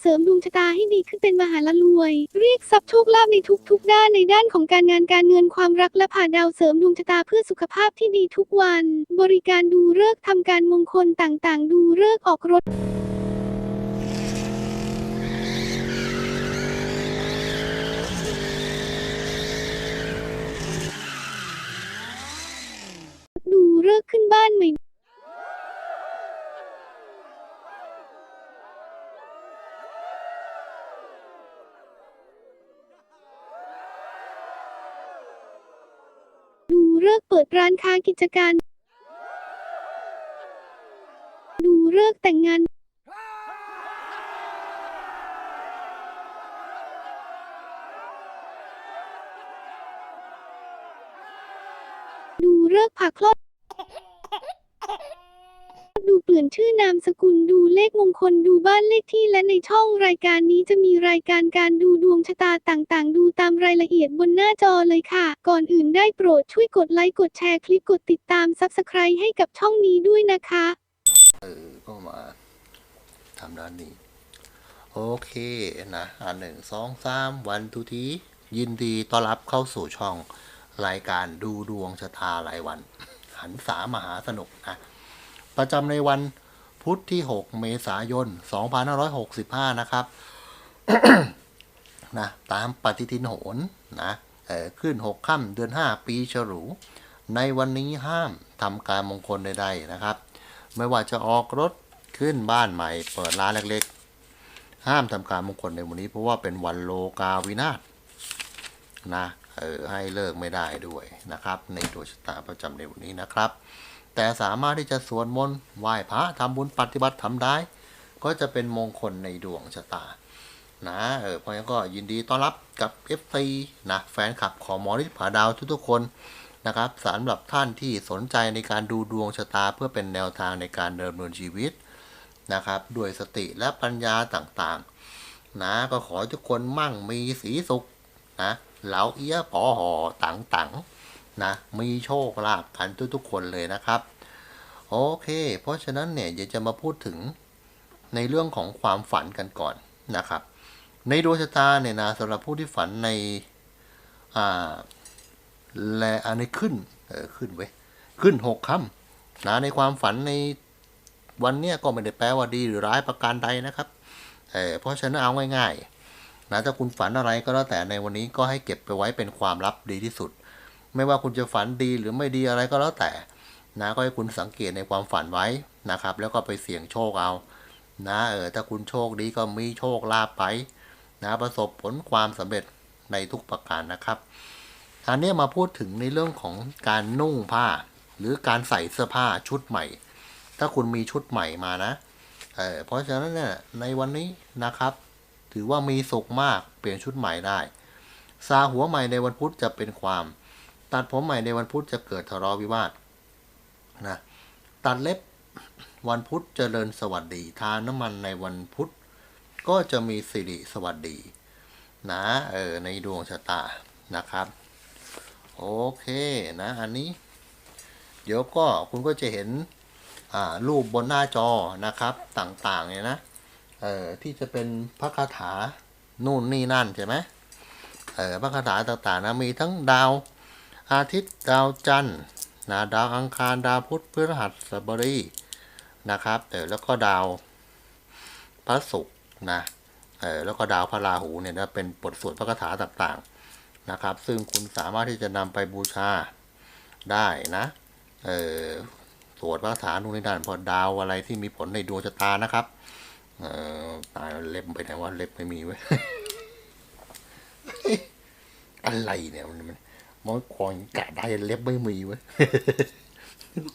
เสริมดวงชะตาให้ดีขึ้นเป็นมหาละรวย เรียกทรัพย์โชคลาภในทุกๆ ด้านในด้านของการงานการเงินความรักและผ่าดาวเสริมดวงชะตาเพื่อสุขภาพที่ดีทุกวัน บริการดูเลิกทำการมงคลต่างๆ ดูเลิกออกรถ ดูเลิกษ์ขึ้นบ้านใหม่ ดูเลิกษ์เปิดร้านค้ากิจการ ดูเลิกแต่งงาน ดูเลิกผ่าคลอด ลี่ยนชื่อนามสกุลดูเลขมงคลดูบ้านเลขที่และในช่องรายการนี้จะมีรายการการดูดวงชะตาต่างๆ ดูตามรายละเอียดบนหน้าจอเลยค่ะ ก่อนอื่นได้โปรดช่วยกดไลค์กดแชร์คลิปกดติดตาม Subscribe ให้กับช่องนี้ด้วยนะคะ เออ ก็มาทำด้านนี้ โอเคนะอ่าหนึ่งสองสามวันทุทียินดีต้อนรับเข้าสู่ช่องรายการดูดวงชะตารายวัน หันสามหาสนุกนะ ประจำในวันพุธที่ 6 เมษายน 2565 นะครับนะตามปฏิทินโหนนะเออขึ้น 6 ค่ำเดือน 5 ปีฉลู ในวันนี้ห้ามทำการมงคลใดๆนะครับ ไม่ว่าจะออกรถขึ้นบ้านใหม่ เปิดร้านเล็กๆ ห้ามทำการมงคลในวันนี้ เพราะว่าเป็นวันโลกาวินาศนะเออให้เลิกไม่ได้ด้วยนะครับ ในดวงชะตาประจำในวันนี้นะครับ แต่สามารถที่จะสวดมนต์ไหว้พระทำบุญปฏิบัติทำได้ ก็จะเป็นมงคลในดวงชะตานะเออเพราะงั้นก็ยินดีต้อนรับกับ FC นะแฟนคลับของหมอฤทธิ์ผาดาวทุกๆคนนะครับสำหรับท่านที่สนใจในการดูดวงชะตาเพื่อเป็นแนวทางในการดำเนินชีวิตนะครับด้วยสติและปัญญาต่างๆนะก็ขอทุกคนมั่งมีสีสุขนะเหลาเอี้ยปอหอต่างๆ นะมีโชคลาภกันทุกๆคนเลยนะครับ โอเค เพราะฉะนั้นเนี่ยอยากจะมาพูดถึงในเรื่องของความฝันกันก่อนนะครับ ในดวงชะตาเนี่ยนะสำหรับผู้ที่ฝันในอ่าและอันนี้ขึ้นเออขึ้นเว้ยขึ้นหกค่ำนะในความฝันในวันเนี้ยก็ไม่ได้แปลว่าดีหรือร้ายประการใดนะครับเออเพราะฉะนั้นเอาง่ายๆนะถ้าคุณฝันอะไรก็แล้วแต่ในวันนี้ก็ให้เก็บไปไว้เป็นความลับดีที่สุด ไม่ว่าคุณจะฝันดีหรือไม่ดีอะไรก็แล้วแต่นะก็ให้คุณสังเกตในความฝันไว้นะครับ แล้วก็ไปเสี่ยงโชคเอา นะเออถ้าคุณโชคดีก็มีโชคลาภไป นะประสบผลความสำเร็จในทุกประการนะครับอันนี้มาพูดถึงในเรื่องของการนุ่งผ้า หรือการใส่เสื้อผ้าชุดใหม่ ถ้าคุณมีชุดใหม่มานะเออเพราะฉะนั้นเนี่ยในวันนี้นะครับ ถือว่ามีสุขมากเปลี่ยนชุดใหม่ได้ซาหัวใหม่ในวันพุธจะเป็นความ ตัดผมใหม่ในวันพุธจะเกิดทะเลาะวิวาทนะตัดเล็บวันพุธเจริญสวัสดี ทานน้ำมันในวันพุธก็จะมีสิริสวัสดี นะเออในดวงชะตานะครับ โอเคนะอันนี้ เดี๋ยวก็คุณก็จะเห็นอ่ารูปบนหน้าจอนะครับต่างๆเนี่ยนะเออที่จะเป็นพระคาถานู่นนี่นั่นใช่ไหมเออพระคาถาต่างๆนะมีทั้งดาว อาทิตย์ดาวจันทร์นะดาวอังคารดาวพุธพฤหัสบดีนะครับเออแล้วก็ดาวพระศุกร์นะเออแล้วก็ดาวพระราหูเนี่ยนะเป็นบทสวดพระคาถาต่างๆนะครับ ซึ่งคุณสามารถที่จะนำไปบูชาได้นะเออสวดพระคาถานู่นนี่นั่นพอดาวอะไรที่มีผลในดวงชะตานะครับเออตายเล็บไปไหนว่าเล็บไม่มีเว้ยอะไรเนี่ยมัน มันมอยคอยกะได้เล็บไม่มีเว้ย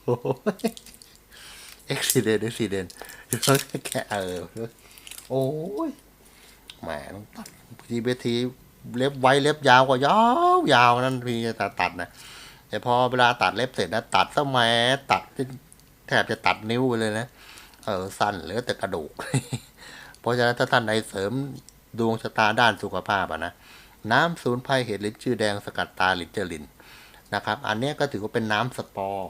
โอ้เอ็กซิเดนเอ็กซิเดนแล้วแกเออโอ้ยแหมตัดทีเบทีเล็บไว้เล็บยาวกว่ายาวยาวนั่นพี่จะตัดตัดนะแต่พอเวลาตัดเล็บเสร็จนะตัดสมัยตัดแทบจะตัดนิ้วไปเลยนะเออสั้นเหลือแต่กระดูก เพราะฉะนั้นถ้าท่านใดเสริมดวงชะตาด้านสุขภาพอะนะ น้ำสูนไพรเห็ดลิ้นจือแดงสกัดตาลินเจอรินนะครับ อันนี้ก็ถือว่าเป็นน้ำสปอร์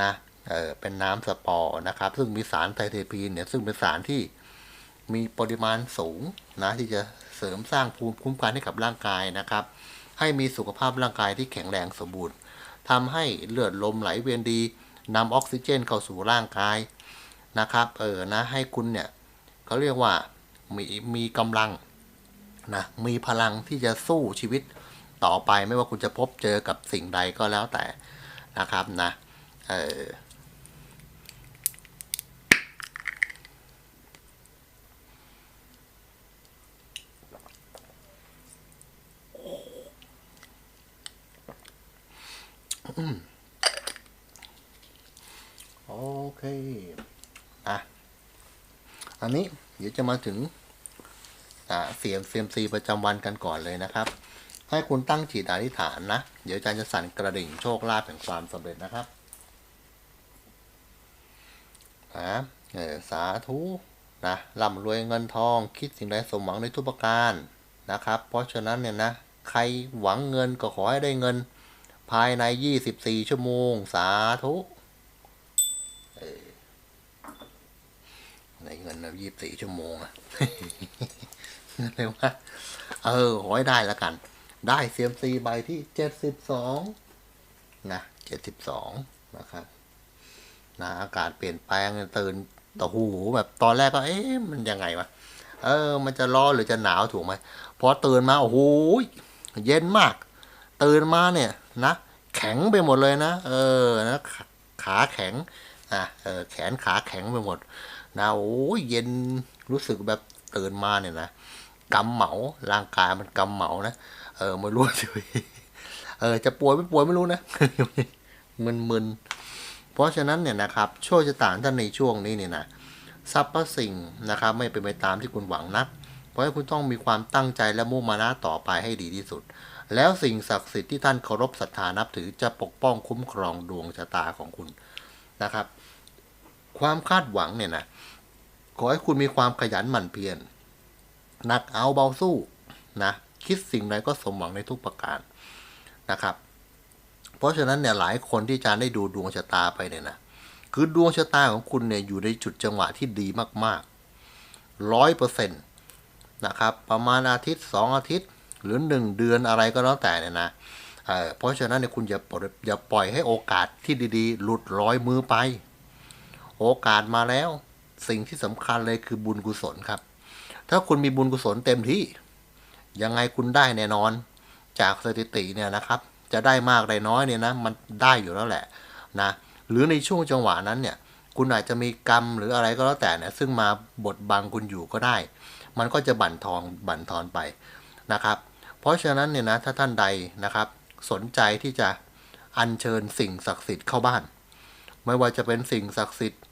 นะเออเป็นน้ำสปอร์นะครับ ซึ่งมีสารไทเทพีนเนี่ยซึ่งเป็นสารที่มีปริมาณสูงนะที่จะเสริมสร้างภูมิคุ้มกันให้กับร่างกายนะครับ ให้มีสุขภาพร่างกายที่แข็งแรงสมบูรณ์ทำให้เลือดลมไหลเวียนดีนำออกซิเจนเข้าสู่ร่างกายนะครับ เออนะให้คุณเนี่ยเขาเรียกว่ามีมีกำลัง นะมีพลังที่จะสู้ชีวิตต่อไปไม่ว่าคุณจะพบเจอกับสิ่งใดก็แล้วแต่นะครับนะเออโอเค อะ อันนี้เดี๋ยวจะมาถึง เสียมเซียมซีประจำวันกันก่อนเลยนะครับ ให้คุณตั้งจิตอธิษฐานนะ เดี๋ยวอาจารย์จะสั่นกระดิ่งโชคลาภแห่งความสำเร็จนะครับนะเออสาธุนะร่ำรวยเงินทองคิดสิ่งใดสมหวังในทุกประการนะครับ เพราะฉะนั้นเนี่ยนะใครหวังเงินก็ขอให้ได้เงิน ภายใน 24 ชั่วโมง สาธุในเงินนะ24 ชั่วโมงอะ อะไรวะเออขอให้ได้แล้วกัน ได้เซียมซีใบที่เจ็ดสิบสองนะเจ็ดสิบสองนะครับนะอากาศเปลี่ยนแปลงตื่นต่อหูแบบตอนแรกก็ เอ๊ะมันยังไงวะเออ มันจะร้อนหรือจะหนาวถูกไหมพอตื่นมาโอ้โหเย็นมาก ตื่นมาเนี่ยนะแข็งไปหมดเลยนะเออนะขาขาแข็งอะเออแขนขาแข็งไปหมดนะโอ้ยเย็นรู้สึกแบบตื่นมาเนี่ยนะ กำเหมาร่างกายมันกำเหมานะเออไม่รู้จะเออจะป่วยไม่ป่วยไม่รู้นะมึนๆเพราะฉะนั้นเนี่ยนะครับโชคชะตาท่านในช่วงนี้เนี่ยนะทรัพย์สิ่งนะครับไม่เป็นไปตามที่คุณหวังนัก เพราะฉะนั้นคุณต้องมีความตั้งใจและมุ่งมานะต่อไปให้ดีที่สุด แล้วสิ่งศักดิ์สิทธิ์ที่ท่านเคารพศรัทธานับถือจะปกป้องคุ้มครองดวงชะตาของคุณนะครับ ความคาดหวังเนี่ยนะขอให้คุณมีความขยันหมั่นเพียร หนักเอาเบาสู้นะคิดสิ่งใดก็สมหวังในทุกประการนะครับ เพราะฉะนั้นเนี่ยหลายคนที่อาจารย์ได้ดูดวงชะตาไปเนี่ยนะคือดวงชะตาของคุณเนี่ยอยู่ในจุดจังหวะที่ดีมากๆร้อยเปอร์เซ็นต์นะครับประมาณอาทิตย์สองอาทิตย์ หรือหนึ่งเดือนอะไรก็แล้วแต่เนี่ยนะเเพราะฉะนั้นเนี่ยคุณอย่าปล่อยอย่าปล่อยให้โอกาสที่ดีๆ หลุดร้อยมือไป โอกาสมาแล้ว สิ่งที่สำคัญเลยคือบุญกุศลครับ ถ้าคุณมีบุญกุศลเต็มที่ ยังไงคุณได้แน่นอน จากสถิติเนี่ยนะครับ จะได้มากได้น้อยเนี่ยนะ มันได้อยู่แล้วแหละนะ หรือในช่วงจังหวะนั้นเนี่ย คุณอาจจะมีกรรมหรืออะไรก็แล้วแต่เนี่ยซึ่งมาบดบังคุณอยู่ก็ได้ มันก็จะบั่นทอนบั่นทอนไปนะครับ เพราะฉะนั้นเนี่ยนะถ้าท่านใดนะครับ สนใจที่จะอัญเชิญสิ่งศักดิ์สิทธิ์เข้าบ้าน ไม่ว่าจะเป็นสิ่งศักดิ์สิทธิ์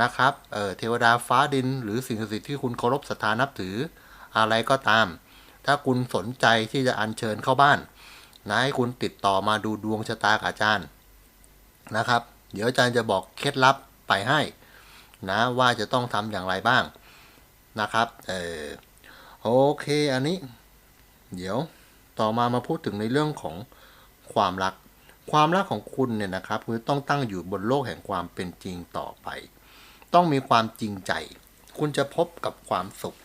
นะครับเเทวดาฟ้าดิน หรือสิ่งศักดิ์สิทธิ์ที่คุณเคารพศรัทธานับถืออะไรก็ตาม ถ้าคุณสนใจที่จะอัญเชิญเข้าบ้านนะให้คุณติดต่อมาดูดวงชะตากับอาจารย์นะครับ เดี๋ยวอาจารย์จะบอกเคล็ดลับไปให้นะว่าจะต้องทำอย่างไรบ้างนะครับเออโอเคอันนี้ เดี๋ยวต่อมามาพูดถึงในเรื่องของความรัก ความรักของคุณเนี่ยนะครับคือต้องตั้งอยู่บนโลกแห่งความเป็นจริงต่อไป ต้องมีความจริงใจ คุณจะพบกับความสุข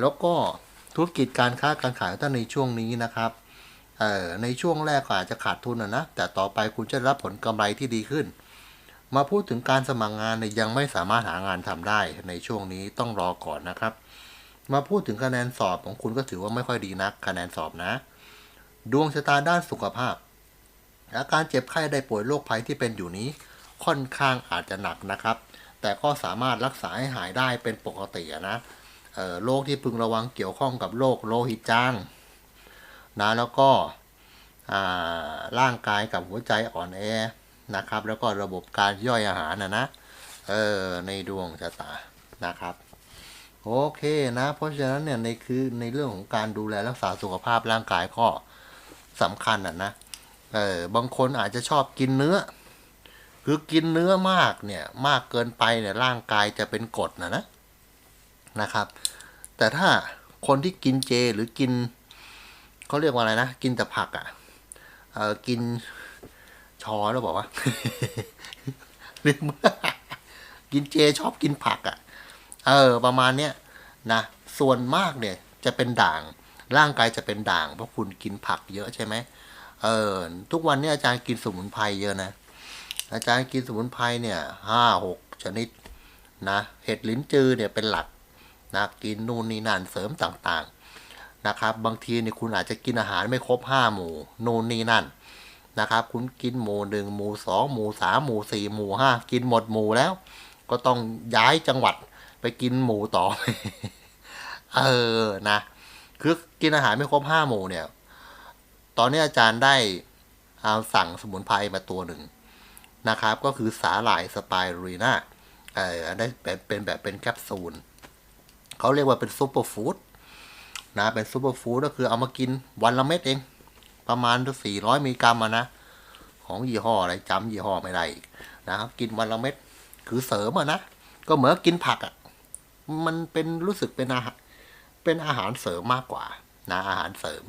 แล้วก็ธุรกิจการค้าการขายของท่านในช่วงนี้นะครับเอ่อในช่วงแรกก็อาจจะขาดทุนนะแต่ต่อไปคุณจะรับผลกำไรที่ดีขึ้น มาพูดถึงการสมัครงานเนี่ยยังไม่สามารถหางานทำได้ ในช่วงนี้ต้องรอก่อนนะครับ มาพูดถึงคะแนนสอบของคุณก็ถือว่าไม่ค่อยดีนักคะแนนสอบนะ ดวงชะตาด้านสุขภาพ อาการเจ็บไข้ได้ป่วยโรคภัยที่เป็นอยู่นี้ค่อนข้างอาจจะหนักนะครับ แต่ก็สามารถรักษาให้หายได้เป็นปกตินะโรคที่พึงระวังเกี่ยวข้องกับโรคโลหิตจางนะแล้วก็ร่างกายกับหัวใจอ่อนแอนะครับ แล้วก็ระบบการย่อยอาหารนะนะเออในดวงชะตานะครับโอเคนะ เพราะฉะนั้นเนี่ยในคือในเรื่องของการดูแลรักษาสุขภาพร่างกายก็สำคัญอะนะเออบางคนอาจจะชอบกินเนื้อ คือกินเนื้อมากเนี่ยมากเกินไปเนี่ยร่างกายจะเป็นกรดนะนะนะครับ แต่ถ้าคนที่กินเจหรือกินเขาเรียกว่าอะไรนะ กินแต่ผักอะ่ะเออกินชอแล้วบอกว่าลืมกินเจชอบกินผักอะ่ะ เออ ประมาณเนี้ยนะส่วนมากเนี่ยจะเป็นด่าง ร่างกายจะเป็นด่าง เพราะคุณกินผักเยอะใช่ไหมเออทุกวันนี้อาจารย์กินสมุนไพรเยอะนะ อาจารย์กินสมุนไพรเนี่ยห้าหกชนิดนะเห็ดลิ้นจือเนี่ยเป็นหลักนะกินนู่นนี่นั่นเสริมต่างๆนะครับบางทีเนี่ยคุณอาจจะกินอาหารไม่ครบห้าหมู่นู่นนี่นั่นนะครับคุณกินหมู่หนึ่งหมู่สองหมู่สามหมู่สี่หมู่ห้ากินหมดหมู่แล้ว ก็ต้องย้ายจังหวัดไปกินหมู่ต่อเออนะคือกินอาหารไม่ครบห้าหมู่เนี่ย ตอนนี้อาจารย์ได้เอาสั่งสมุนไพรมาตัวหนึ่ง นะครับ ก็คือสาหร่ายสไปรูน่าเอออันนี้เป็นแบบเป็นแคปซูลเขาเรียกว่าเป็นซูเปอร์ฟู้ดนะเป็นซูเปอร์ฟู้ดก็คือเอามากินวันละเม็ดเอง ประมาณสี่ร้อยมิลลิกรัมอะนะ ของยี่ห้ออะไรจำยี่ห้อไม่ได้นะครับกินวันละเม็ดคือเสริมอะนะ ก็เหมือนกินผักอะมันเป็นรู้สึกเป็นอาหารเป็นอาหารเสริมมากกว่านะอาหารเสริม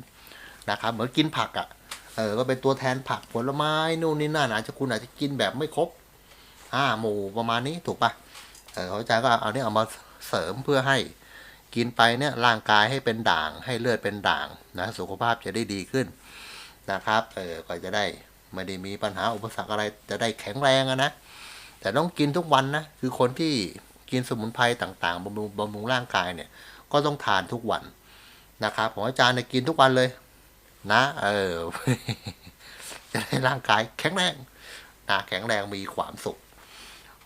นะครับเหมือนกินผักอะ เออก็เป็นตัวแทนผักผลไม้นู่นนี่นั่นอาจจะคุณอาจจะกินแบบไม่ครบห้าหมู่ประมาณนี้ถูกปะเออเขาอาจารย์ก็เอาเนี่ยเอามาเสริมเพื่อให้กินไปเนี่ยร่างกายให้เป็นด่างให้เลือดเป็นด่างนะสุขภาพจะได้ดีขึ้นนะครับเออก็จะได้ไม่ได้มีปัญหาอุปสรรคอะไรจะได้แข็งแรงอะนะแต่ต้องกินทุกวันนะคือคนที่กินสมุนไพรต่างๆบำรุงบำรุงร่างกายเนี่ยก็ต้องทานทุกวันนะครับของอาจารย์เนี่ยกินทุกวันเลย นะ เออ จะได้ร่างกายแข็งแรงนะแข็งแรงมีความสุข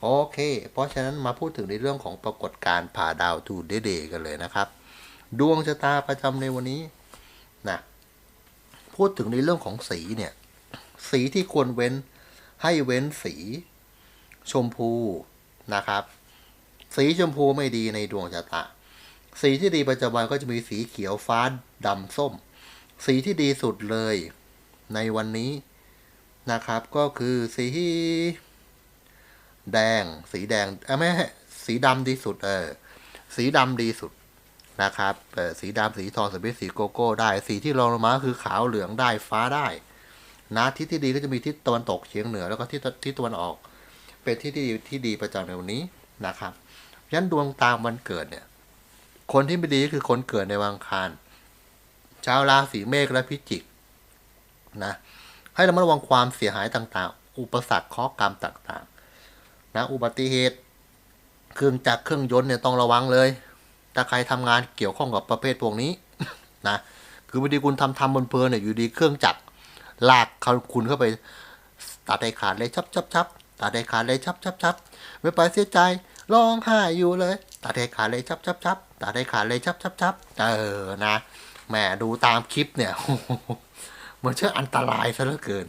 โอเค เพราะฉะนั้นมาพูดถึงในเรื่องของปรากฏการณ์ผ่าดาวทูเดเดกันเลยนะครับ ดวงชะตาประจำในวันนี้นะพูดถึงในเรื่องของสีเนี่ย สีที่ควรเว้นให้เว้นสี ชมพูนะครับ สีชมพูไม่ดีในดวงชะตา สีที่ดีประจำวันก็จะมีสีเขียวฟ้าดำส้ม สีที่ดีสุดเลย ในวันนี้นะครับ ก็คือสีแดง สีแดงเอ้ไม่สีดำดีสุด เออ สีดำดีสุดนะครับเออสีดำสีทองสีเบจสีโกโก้ได้ สีที่รองลงมาคือขาวเหลืองได้ฟ้าได้ นะทิศที่ดีก็จะมีทิศตะวันตกเฉียงเหนือแล้วก็ทิศทิศตะวันออก เป็นที่ที่ดีที่ดีประจำในวันนี้นะครับยันดวงตามวันเกิดเนี่ย คนที่ไม่ดีก็คือคนเกิดในวันอังคาร ชาวราศีเมษและพิจิกนะให้ระมัดระวังความเสียหายต่างๆ อุปสรรคข้อกรรมต่างๆนะอุบัติเหตุ เครื่องจักรเครื่องยนต์เนี่ยต้องระวังเลย ถ้าใครทำงานเกี่ยวข้องกับประเภทพวกนี้นะคือบางทีคุณทำทำบนเพลินเนี่ยอยู่ดีเครื่องจักรลากเขาคุณเข้าไปตัดได้ขาดเลยชับชับชับตัดได้ขาดเลยชับชับชับไม่ไปเสียใจร้องไห้อยู่เลยตัดได้ขาดเลยชับชับชับตัดได้ขาดเลยชับชับชับเออนะ แหมดูตามคลิปเนี่ยมันเชื่ออันตรายซะเหลือเกิน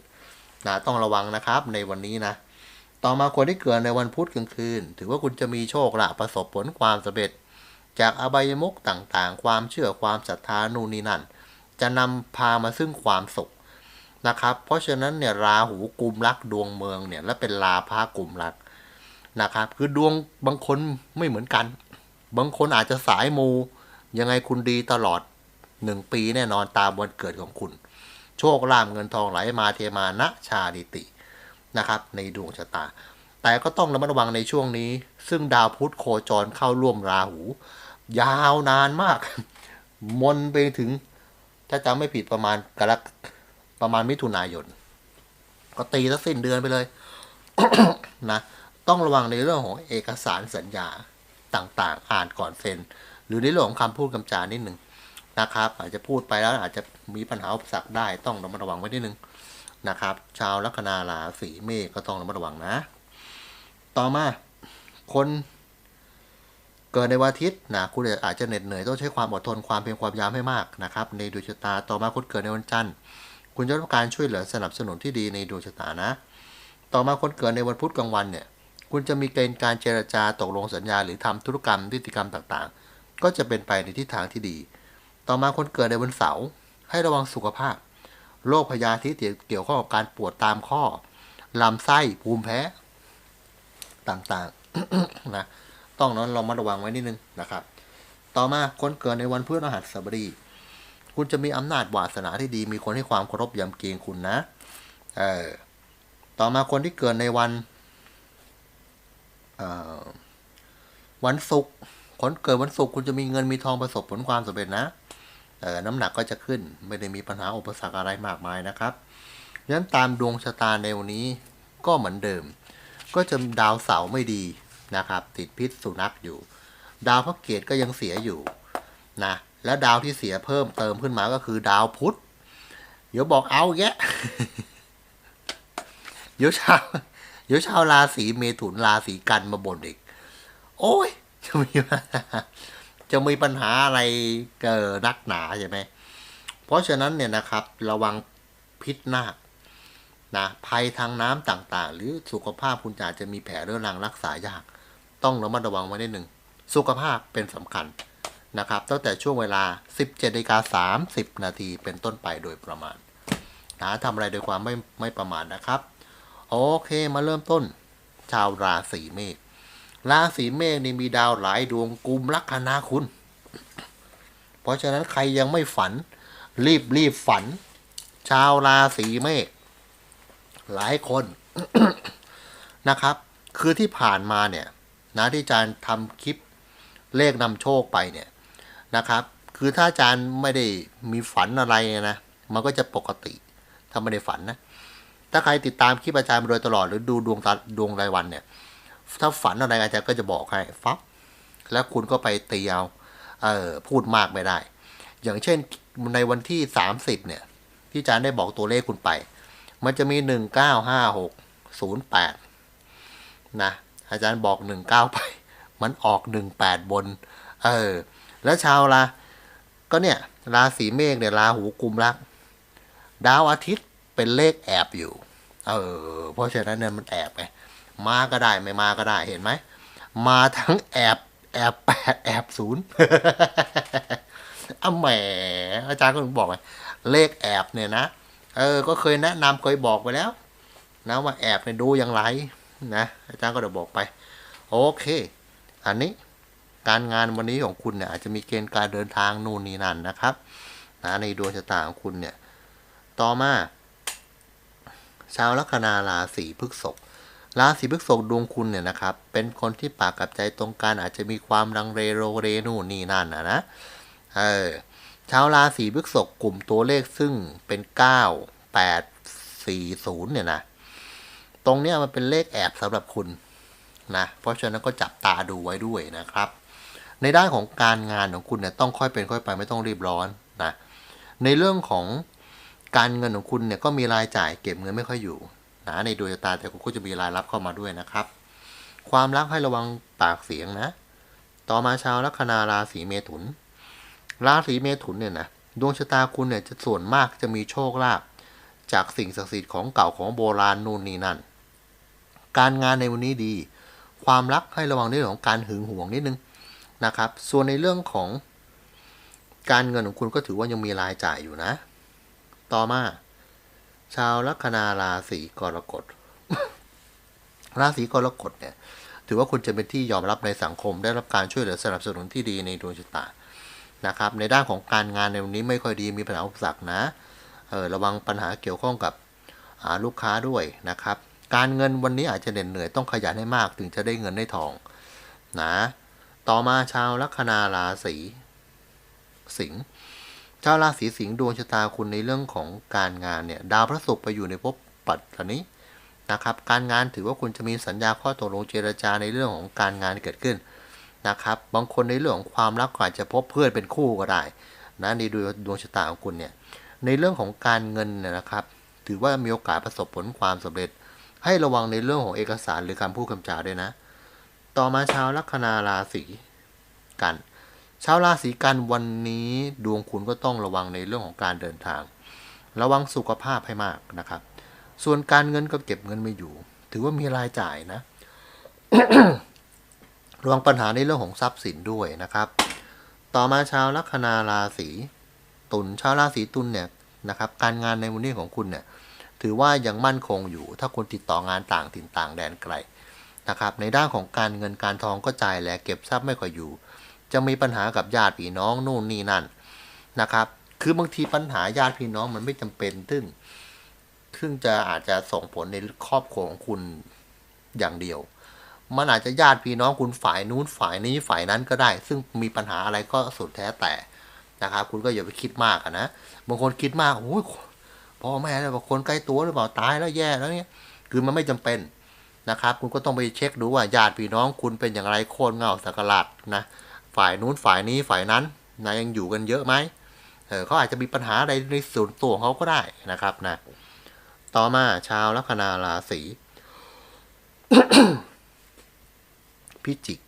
นะต้องระวังนะครับในวันนี้นะ ต่อมาคนที่เกิดในวันพุธกลางคืน ถือว่าคุณจะมีโชคละประสบผลความสำเร็จ จากอบายมุกต่างๆ ความเชื่อความศรัทธานู่นนี่นั่น จะนำพามาซึ่งความสุขนะครับ เพราะฉะนั้นเนี่ยราหูกุมรักดวงเมืองเนี่ยและเป็นลาภากุมรักนะครับ คือดวงบางคนไม่เหมือนกัน บางคนอาจจะสายมูยังไงคุณดีตลอด หนึ่งปีแน่นอนตามวันเกิดของคุณ โชคลาภเงินทองไหลมาเทมานะชาดิตินะครับ ในดวงชะตา แต่ก็ต้องระมัดระวังในช่วงนี้ ซึ่งดาวพุธโคจรเข้าร่วมราหู ยาวนานมาก มนไปถึง ถ้าจำไม่ผิดประมาณกรกประมาณมิถุนายน ก็ตีแล้วสิ้นเดือนไปเลยนะต้องระวังในเรื่องของเอกสารสัญญาต่างๆ อ่านก่อนเซ็น หรือในเรื่องของคำพูดคำจานิดหนึ่ง นะครับ อาจจะพูดไปแล้วอาจจะมีปัญหาอุปสรรคได้ต้องระมัดระวังไว้นิดนึงนะครับ ชาวลัคนาราศีเมษก็ต้องระมัดระวังนะ ต่อมาคนเกิดในวันอาทิตย์นะคุณอาจจะเหน็ดเหนื่อยต้องใช้ความอดทนความเพียรความยามให้มากนะครับ ในดวงชะตาต่อมาคนเกิดในวันจันทร์คุณจะต้องการช่วยเหลือสนับสนุนที่ดีในดวงชะตานะ ต่อมาคนเกิดในวันพุธกลางวันเนี่ย คุณจะมีเกณฑ์การเจรจาตกลงสัญญา หรือทำธุรกรรมนิติกรรมต่างๆ ก็จะเป็นไปในทิศทางที่ดี ต่อมาคนเกิดในวันเสาร์ให้ระวังสุขภาพ โรคพยาธิเกี่ยวข้องกับการปวดตามข้อลำไส้ภูมิแพ้ ต่างๆนะต้องนั้นเรามาระวังไว้นิดนึงนะครับ ต่อมาคนเกิดในวันพฤหัสบดีคุณจะมีอำนาจวาสนาที่ดี มีคนให้ความเคารพยำเกรงคุณนะเออต่อมาคนที่เกิดในวันวันศุกร์คนเกิดวันศุกร์คุณจะมีเงินมีทองประสบผลความสำเร็จนะ น้ำหนักก็จะขึ้น ไม่ได้มีปัญหาอุปสรรคอะไรมากมายนะครับฉะนั้นตามดวงชะตาในวันนี้ก็เหมือนเดิม ก็จะดาวเสาร์ไม่ดีนะครับ ติดพิษสุนัขอยู่ ดาวพระเกตก็ยังเสียอยู่นะและดาวที่เสียเพิ่มเติมขึ้นมาก็คือดาวพุธเดี๋ยวบอกเอาแยะเดี๋ยวชาวเดี๋ยวชาวราศีเมถุนราศีกันมาบ่นอีก โอ้ยจะมีปัญหา จะมีปัญหาอะไรเกิดนักหนาใช่ไหมเพราะฉะนั้นเนี่ยนะครับระวังพิษนาคนะภัยทางน้ำต่างๆ หรือสุขภาพคุณอาจจะมีแผลเรื้อรังรักษายาก ต้องระมัดระวังไว้นิดหนึ่งสุขภาพเป็นสำคัญนะครับตั้งแต่ช่วงเวลา 17นาฬิกา30 นาทีเป็นต้นไปโดยประมาณนะทำอะไรโดยความไม่ไม่ประมาทนะครับ โอเคมาเริ่มต้น ชาวราศีเมษ ราศีเมษนี่มีดาวหลายดวงกุมลัคนาคุณ เพราะฉะนั้นใครยังไม่ฝัน รีบรีบฝัน ชาวราศีเมษหลายคนนะครับ คือที่ผ่านมาเนี่ยนะที่อาจารย์ทำคลิปเลขนำโชคไปเนี่ยนะครับ คือถ้าอาจารย์ไม่ได้มีฝันอะไรนะ มันก็จะปกติถ้าไม่ได้ฝันนะ ถ้าใครติดตามคลิปอาจารย์มาโดยตลอดหรือดูดวงตาดวงรายวันเนี่ย ถ้าฝันอะไรอาจารย์ก็จะบอกให้ฟับแล้วคุณก็ไปตีเอาเออพูดมากไม่ได้ อย่างเช่นในวันที่ 30 เนี่ย ที่อาจารย์ได้บอกตัวเลขคุณไป มันจะมี 1 9 5 6 0 8 นะ อาจารย์บอก 19 ไป มันออก 18 บน เออ แล้วชาวราก็เนี่ย ราศีเมษเนี่ยราหูกุมรัก ดาวอาทิตย์เป็นเลขแอบอยู่ เออ เพราะฉะนั้นเนี่ยมันแอบไง มาก็ได้ไม่มาก็ได้เห็นไหม มาทั้งแอบแอบแปดแอบศูนย์อะแหม อาจารย์ก็ถึงบอกไงเลขแอบเนี่ยนะ เออ ก็เคยแนะนำเคยบอกไปแล้ว นะว่าแอบเนี่ยดูอย่างไรนะ อาจารย์ก็เดี๋ยวบอกไป โอเค อันนี้การงานวันนี้ของคุณเนี่ยอาจจะมีเกณฑ์การเดินทางนู่นนี่นั่นนะครับนะในดวงชะตาของคุณเนี่ย ต่อมา ชาวลัคนาราศีพฤษภ ราศีพฤษภดวงคุณเนี่ยนะครับ เป็นคนที่ปากกับใจตรงกันอาจจะมีความรังเรโรเรนู่นนี่นั่นนะนะเออชาวราศีพฤษภกลุ่มตัวเลขซึ่งเป็น 9 8 4 0 เนี่ยนะ ตรงเนี้ยมันเป็นเลขแอบสำหรับคุณนะเพราะฉะนั้นก็จับตาดูไว้ด้วยนะครับ ในด้านของการงานของคุณเนี่ยต้องค่อยเป็นค่อยไปไม่ต้องรีบร้อนนะในเรื่องของการเงินของคุณเนี่ยก็มีรายจ่ายเก็บเงินไม่ค่อยอยู่ นะในดวงชะตาแต่คุณก็จะมีรายรับเข้ามาด้วยนะครับ ความรักให้ระวังปากเสียงนะ ต่อมาชาวลัคนาราศีเมถุน ราศีเมถุนเนี่ยนะดวงชะตาคุณเนี่ยจะส่วนมากจะมีโชคลาภจากสิ่งศักดิ์สิทธิ์ของเก่าของโบราณนู่นนี่นั่น การงานในวันนี้ดี ความรักให้ระวังเรื่องของการหึงหวงนิดนึงนะครับ ส่วนในเรื่องของการเงินของคุณก็ถือว่ายังมีรายจ่ายอยู่นะ ต่อมา ชาวลัคนาราศีกรกฎ ราศีกรกฎเนี่ย ถือว่าคุณจะเป็นที่ยอมรับในสังคม ได้รับการช่วยเหลือสนับสนุนที่ดีในดวงชะตานะครับ ในด้านของการงานในวันนี้ไม่ค่อยดีมีปัญหาอุปสรรคนะเออระวังปัญหาเกี่ยวข้องกับลูกค้าด้วยนะครับ การเงินวันนี้อาจจะเหน็ดเหนื่อยต้องขยันให้มากถึงจะได้เงินได้ทองนะต่อมาชาวลัคนาราศีสิงห์ ชาวราศีสิงห์ดวงชะตาคุณในเรื่องของการงานเนี่ยดาวพระศุกร์ไปอยู่ในภพปัตตานี้นะครับ การงานถือว่าคุณจะมีสัญญาข้อตกลงเจรจาในเรื่องของการงานเกิดขึ้นนะครับ บางคนในเรื่องของความรักก็อาจจะพบเพื่อนเป็นคู่ก็ได้นะในดวงดวงชะตาของคุณเนี่ยในเรื่องของการเงินเนี่ยนะครับ ถือว่ามีโอกาสประสบผลความสำเร็จ ให้ระวังในเรื่องของเอกสารหรือการพูดคำจาด้วยนะ ต่อมาชาวลัคนาราศีกัน ชาวราศีกันวันนี้ดวงคุณก็ต้องระวังในเรื่องของการเดินทาง ระวังสุขภาพให้มากนะครับ ส่วนการเงินก็เก็บเงินไม่อยู่ ถือว่ามีรายจ่ายนะระวังปัญหาในเรื่องของทรัพย์สินด้วยนะครับ ต่อมาชาวลัคนาราศีตุลชาวราศีตุลเนี่ยนะครับ การงานในวันนี้ของคุณเนี่ยถือว่ายังมั่นคงอยู่ ถ้าคุณติดต่องานต่างถิ่นต่างแดนไกลนะครับ ในด้านของการเงินการทองก็จ่ายแหละเก็บทรัพย์ไม่ค่อยอยู่ จะมีปัญหากับญาติพี่น้องนู่นนี่นั่นนะครับ คือบางทีปัญหาญาติพี่น้องมันไม่จำเป็นซึ่งซึ่งจะอาจจะส่งผลในครอบครัวของคุณอย่างเดียว มันอาจจะญาติพี่น้องคุณฝ่ายนู้นฝ่ายนี้ฝ่ายนั้นก็ได้ ซึ่งมีปัญหาอะไรก็สุดแท้แต่นะครับ คุณก็อย่าไปคิดมากนะบางคนคิดมากโอ้ยพ่อแม่เนี่ยบอกคนใกล้ตัวหรือเปล่าตายแล้วแย่แล้วเนี่ย คือมันไม่จำเป็นนะครับ คุณก็ต้องไปเช็คดูว่าญาติพี่น้องคุณเป็นอย่างไรโคนเงาสักหลาดนะ ฝ่ายนู้นฝ่ายนี้ฝ่ายนั้นนะยังอยู่กันเยอะไหมเออเขาอาจจะมีปัญหาอะไรในส่วนตัวของเขาก็ได้นะครับนะ ต่อมาชาวลัคนาราศีพิจิก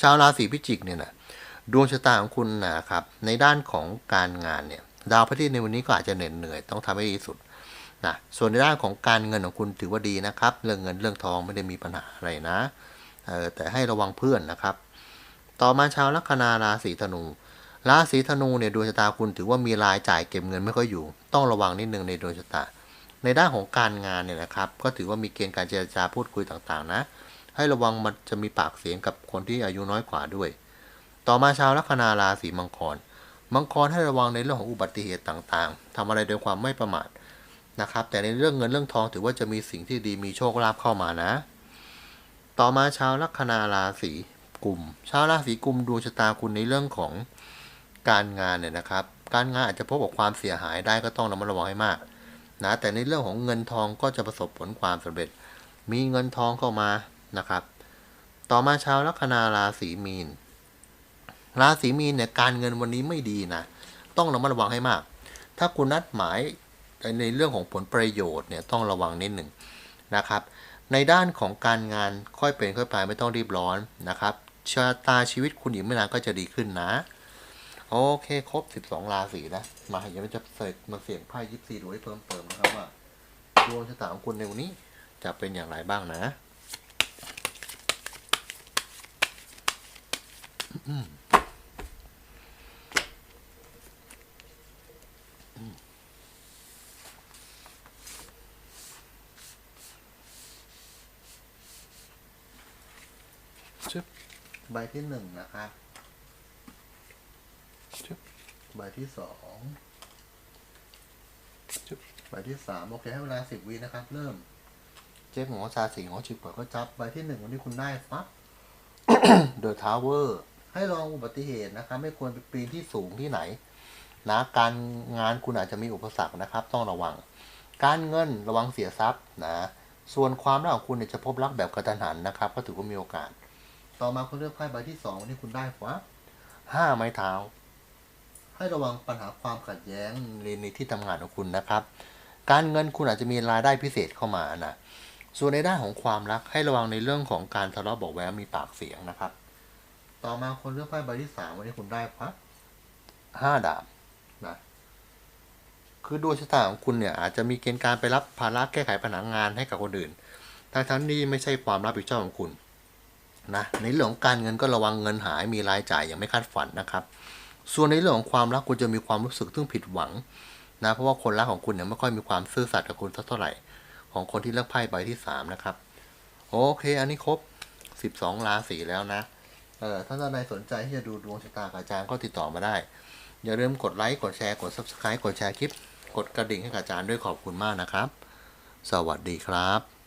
ชาวราศีพิจิกเนี่ยนะดวงชะตาของคุณนะครับ ในด้านของการงานเนี่ย ดาวพระอาทิตย์ในวันนี้ก็อาจจะเหน็ดเหนื่อยต้องทำให้ดีสุดนะส่วนในด้านของการเงินของคุณถือว่าดีนะครับ เรื่องเงินเรื่องทองไม่ได้มีปัญหาอะไรนะเออแต่ให้ระวังเพื่อนนะครับ ต่อมาชาวลัคนาราศีธนู ราศีธนูเนี่ยดวงชะตาคุณถือว่ามีรายจ่ายเก็บเงินไม่ค่อยอยู่ ต้องระวังนิดนึงในดวงชะตา ในด้านของการงานเนี่ยนะครับ ก็ถือว่ามีเกณฑ์การเจรจาพูดคุยต่างๆ นะ ให้ระวังมันจะมีปากเสียงกับคนที่อายุน้อยกว่าด้วย ต่อมาชาวลัคนาราศีมังกร มังกรให้ระวังในเรื่องของอุบัติเหตุต่างๆทำอะไรโดยความไม่ประมาทนะครับ แต่ในเรื่องเงินเรื่องทองถือว่าจะมีสิ่งที่ดีมีโชคลาภเข้ามานะ ต่อมาชาวลัคนาราศี กุมชาวราศีกุมดวงชะตาคุณในเรื่องของการงานเนี่ยนะครับ การงานอาจจะพบกับความเสียหายได้ก็ต้องระมัดระวังให้มากนะแต่ในเรื่องของเงินทองก็จะประสบผลความสำเร็จ มีเงินทองเข้ามานะครับ ต่อมาชาวลัคนาราศีมีน ราศีมีนเนี่ยการเงินวันนี้ไม่ดีนะ ต้องระมัดระวังให้มาก ถ้าคุณนัดหมายในเรื่องของผลประโยชน์เนี่ยต้องระวังนิดหนึ่งนะครับ ในด้านของการงานค่อยเป็นค่อยไปไม่ต้องรีบร้อนนะครับ ชะตาชีวิตคุณอีกไม่นานก็จะดีขึ้นนะ โอเค ครบ12ราศีนะ มาเดี๋ยวเราจะเสกมาเสี่ยงไพ่ยิปซีดูให้เพิ่มเติมนะครับว่าดวงชะตาของคุณในวันนี้จะเป็นอย่างไรบ้างนะอืมอืมชึบ ใบที่หนึ่งนะครับชึบใบที่สองชึบใบที่สามโอเคให้เวลาสิบวินะครับ เริ่ม เจ๊หมอชาสีของฉิบเปิดก็จับใบที่หนึ่งวันนี้คุณได้ฟักเดอะทาวเวอร์ให้ลองอุบัติเหตุนะครับไม่ควรไปปีนที่สูงที่ไหน นะการงานคุณอาจจะมีอุปสรรคนะครับ ต้องระวัง การเงินระวังเสียทรัพย์นะส่วนความรักของคุณเนี่ยจะพบรักแบบกระทันหันนะครับ ก็ถือว่ามีโอกาส ต่อมาคุณเลือกไพ่ใบที่สองวันนี้คุณได้ฟักห้าไม้เท้า ให้ระวังปัญหาความขัดแย้งในในที่ทำงานของคุณนะครับ การเงินคุณอาจจะมีรายได้พิเศษเข้ามานะส่วนในด้านของความรักให้ระวังในเรื่องของการทะเลาะเบอกแว้งมีปากเสียงนะครับ ต่อมาคนเลือกไพ่ใบที่สามวันนี้คุณได้พักห้าดาบนะคือดวงชะตาของคุณเนี่ยอาจจะมีเกณฑ์การไปรับภาระแก้ไขปัญหางานให้กับคนอื่นทั้งทั้งๆนี้ไม่ใช่ความรับผิดชอบของคุณ นะในเรื่องของการเงินก็ระวังเงินหายมีรายจ่ายอย่างไม่คาดฝันนะครับ ส่วนในเรื่องของความรักคุณจะมีความรู้สึกซึ่งผิดหวังนะเพราะว่าคนรักของคุณเนี่ยไม่ค่อยมีความซื่อสัตย์กับคุณสักเท่าไหร่ ของคนที่เลือกไพ่ใบที่สามนะครับโอเค อันนี้ครบสิบสองราศีแล้วนะเออถ้าท่านใดสนใจที่จะดูดวงชะตากับอาจารย์ก็ติดต่อมาได้ อย่าลืมกดไลค์กดแชร์กด subscribe กดแชร์คลิป กดกระดิ่งให้กับอาจารย์ด้วยขอบคุณมากนะครับ สวัสดีครับ